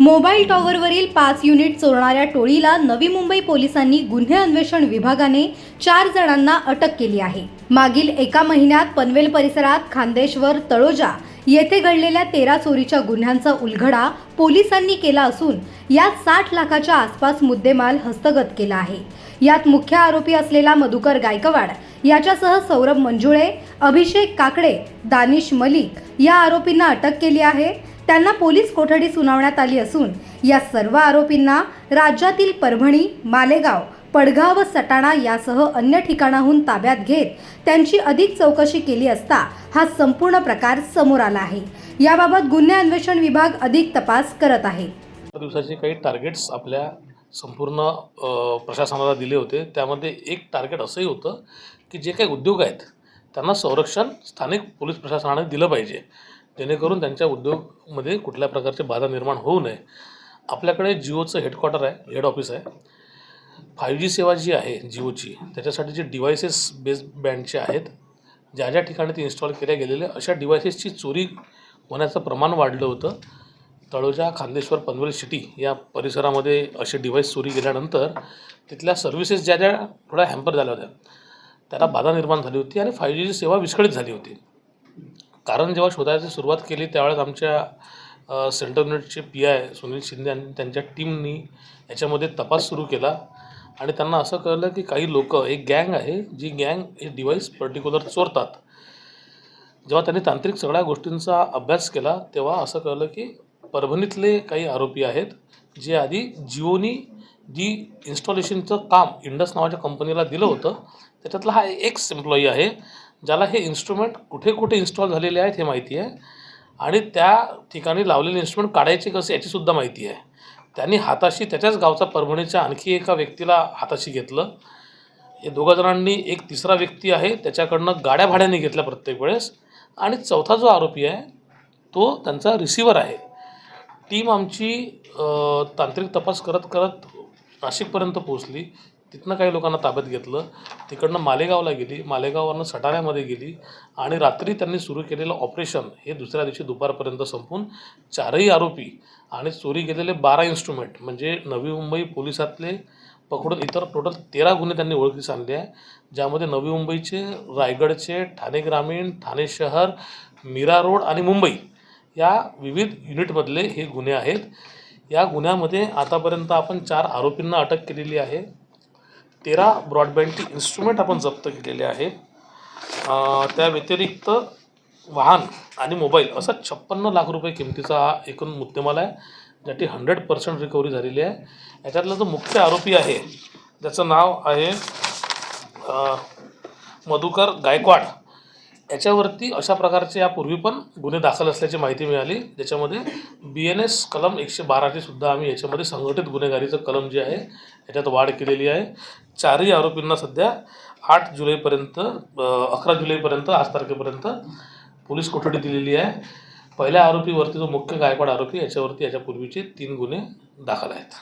Mobile टॉवरवरील पाच unit चोरणाऱ्या टोळीला नवी मुंबई पोलिसांनी गुन्हे अन्वेषण विभागाने चार जणांना अटक केली आहे. मागील एका महिन्यात पनवेल परिसरात खांदेश्वर तळोजा येथे घडलेल्या तेरा चोरीच्या गुन्ह्यांचा उलघडा पोलिसांनी केला असून यात साठ लाखाच्या आसपास मुद्देमाल हस्तगत केला आहे. यात मुख्य आरोपी असलेला मधुकर गायकवाड याच्यासह सौरभ मंजुळे अभिषेक काकडे दानिश मलिक या आरोपींना अटक केली आहे. त्यांना पोलीस कोठडी सुनावण्यात आली असून या सर्व आरोपींना राज्यातील परभणी मालेगाव पडगाव व सटाणा यासह अन्य ठिकाणाहून ताब्यात घेत त्यांची अधिक चौकशी केली असता हा संपूर्ण प्रकार समोर आला आहे. याबाबत गुन्हे अन्वेषण विभाग अधिक तपास करत आहे. दिवसाचे काही टार्गेट्स आपल्या संपूर्ण प्रशासनाला दिले होते. त्यामध्ये एक टार्गेट असंही होतं की जे काही उद्योग आहेत त्यांना संरक्षण स्थानिक पोलीस प्रशासनाने दिलं पाहिजे. जेणेकरून त्यांच्या उद्योगमध्ये कुठल्या प्रकारचे बाधा निर्माण होऊ नये. आपल्याकडे जिओचं हेडक्वार्टर आहे हेड ऑफिस आहे. फाय जी सेवा जी आहे जिओची त्याच्यासाठी जे डिव्हायसेस बेस बँडचे आहेत ज्या ज्या ठिकाणी ते इन्स्टॉल केल्या गेलेले अशा डिव्हायसेसची चोरी होण्याचं प्रमाण वाढलं होतं. तळोजा खांदेश्वर पनवेल सिटी या परिसरामध्ये असे डिव्हाइस चोरी गेल्यानंतर तिथल्या सर्व्हिसेस ज्या ज्या थोड्या हॅम्पर झाल्या होत्या त्याला बाधा निर्माण झाली होती आणि फाय जीची सेवा विस्कळीत झाली होती. कारण जेव्हा शोधायची सुरुवात केली त्यावेळेस आमच्या सेंट्रल युनिटचे पी आय सुनील शिंदे आणि त्यांच्या टीमनी याच्यामध्ये तपास सुरू केला. आणि त्यांना असं कळलं की काही लोक एक गँग आहे जी गँग हे डिव्हाइस पर्टिक्युलर चोरतात. जेव्हा त्यांनी तांत्रिक सगळ्या गोष्टींचा अभ्यास केला तेव्हा असं कळलं की परभणीतले काही आरोपी आहेत जे आधी जिओनी जी इन्स्टॉलेशनचं काम इंडस नावाच्या कंपनीला दिलं होतं त्याच्यातला हा एक्स एम्प्लॉई आहे. ज्याला हे इन्स्ट्रुमेंट कुठे कुठे इन्स्टॉल झालेले आहेत हे माहिती आहे. आणि त्या ठिकाणी लावलेले इन्स्ट्रुमेंट काढायचे कसे याचीसुद्धा माहिती आहे. त्यांनी हाताशी त्याच्याच गावचा परभणीच्या आणखी एका व्यक्तीला हाताशी घेतलं. हे दोघा जणांनी एक तिसरा व्यक्ती आहे त्याच्याकडनं गाड्या भाड्याने घेतल्या प्रत्येक वेळेस. आणि चौथा जो आरोपी आहे तो त्यांचा रिसिव्हर आहे. टीम आमची तांत्रिक तपास करत करत नाशिकपर्यंत पोहोचली. तिथनं काही लोकांना ताब्यात घेतलं. तिकडनं मालेगावला गेली. मालेगाववरनं सटाण्यामध्ये गेली. आणि रात्री त्यांनी सुरू केलेलं ऑपरेशन हे दुसऱ्या दिवशी दुपारपर्यंत संपून चारही आरोपी आणि चोरी गेलेले बारा इन्स्ट्रुमेंट म्हणजे नवी मुंबई पोलिसातले पकडून इतर टोटल तेरा गुन्हे त्यांनी ओळखीस आणले आहे. ज्यामध्ये नवी मुंबईचे रायगडचे ठाणे ग्रामीण ठाणे शहर मीरा रोड आणि मुंबई या विविध युनिटमधले हे गुन्हे आहेत. या गुन्ह्यामध्ये आतापर्यंत आपण चार आरोपींना अटक केलेली आहे. तेरा ब्रॉडबँडची इन्स्ट्रुमेंट आपण जप्त केलेले आहे. त्या व्यतिरिक्त वाहन आणि मोबाईल असा छप्पन्न लाख रुपये किमतीचा हा एकूण मुद्देमाल आहे ज्याची हंड्रेड पर्सेंट रिकव्हरी झालेली आहे. याच्यातला जो मुख्य आरोपी आहे ज्याचं नाव आहे मधुकर गायकवाड. याच्यावरती अशा प्रकारचे यापूर्वी पण गुन्हे दाखल असल्याची माहिती मिळाली. ज्याच्यामध्ये बी एन एस कलम एकशे बाराची सुद्धा आम्ही याच्यामध्ये संघटित गुन्हेगारीचं कलम जे आहे याच्यात वाढ केलेली आहे. चारही आरोपींना सध्या आठ जुलैपर्यंत अकरा जुलैपर्यंत आज तारखेपर्यंत पोलीस कोठडी दिलेली आहे. पहिल्या आरोपीवरती जो मुख्य गायकवाड आरोपी याच्यावरती याच्यापूर्वीचे तीन गुन्हे दाखल आहेत.